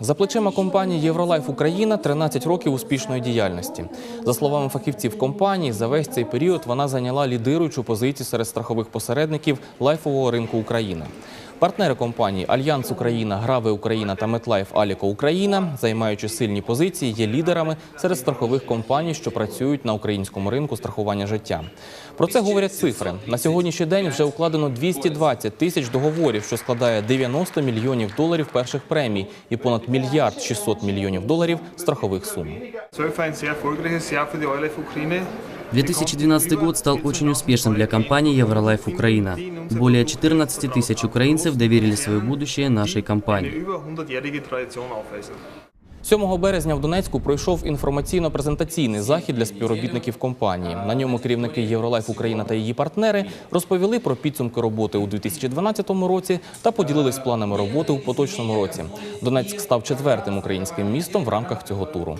За плечима компанії Євролайф Україна 13 років успішної діяльності. За словами фахівців компанії, за весь цей період вона зайняла лідируючу позицію серед страхових посередників лайфового ринку України. Партнери компанії Альянс Україна, Грави Україна та Метлайф Аліко Україна, займаючи сильні позиції, є лідерами серед страхових компаній, що працюють на українському ринку страхування життя. Про це говорять цифри. На сьогоднішній день вже укладено 220 тисяч договорів, що складає 90 мільйонів доларів перших премій і понад мільярд 600 мільйонів доларів страхових сум. 12 war ein sehr erfolgreiches Jahr für die OLF Ukraine. 2012 год стал очень успешным для компании Евролайф Украина. Более 14 тысяч украинцев доверили свое будущее нашей компании. über 100-jährige Tradition aufweisen. 7 березня в Донецьку пройшов інформаційно-презентаційний захід для співробітників компанії. На ньому керівники Євролайф Україна та її партнери розповіли про підсумки роботи у 2012 році та поділились планами роботи у поточному році. Донецьк став четвертим українським містом в рамках цього туру.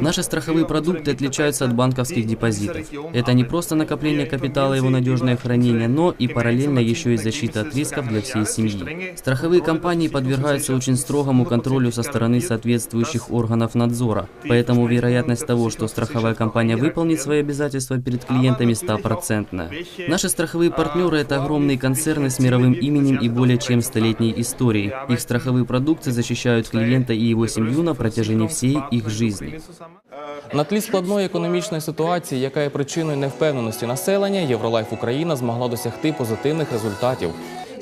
Наши страховые продукты отличаются от банковских депозитов. Это не просто накопление капитала и его надежное хранение, но и параллельно еще и защита от рисков для всей семьи. Страховые компании подвергаются очень строгому контролю со стороны соответствующих органов надзора, поэтому вероятность того, что страховая компания выполнит свои обязательства перед клиентами, стопроцентная. Наши страховые партнеры – это огромные концерны с мировым именем и более чем столетней историей. Их страховые продукты защищают клиента и его семью на протяжении всей их жизни. На тлі складної економічної ситуації, яка є причиною невпевненості населення, Євролайф Україна змогла досягти позитивних результатів.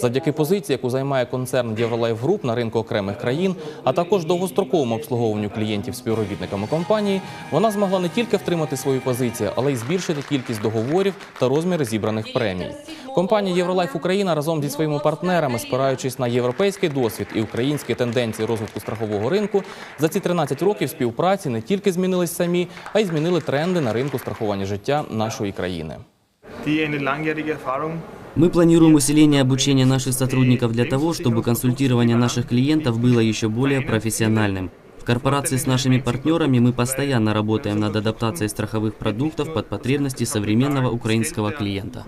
Завдяки позиції, яку займає концерн Євролайф Груп на ринку окремих країн, а також довгостроковому обслуговуванню клієнтів співробітниками компанії, вона змогла не тільки втримати свою позицію, але й збільшити кількість договорів та розміри зібраних премій. Компанія Євролайф Україна разом зі своїми партнерами, спираючись на європейський досвід і українські тенденції розвитку страхового ринку, за ці 13 років співпраці не тільки змінились самі, а й змінили тренди на ринку страхування життя нашої країни. Die eine langjährige Erfahrung Мы планируем усиление обучения наших сотрудников для того, чтобы консультирование наших клиентов было еще более профессиональным. В корпорации с нашими партнерами мы постоянно работаем над адаптацией страховых продуктов под потребности современного украинского клиента.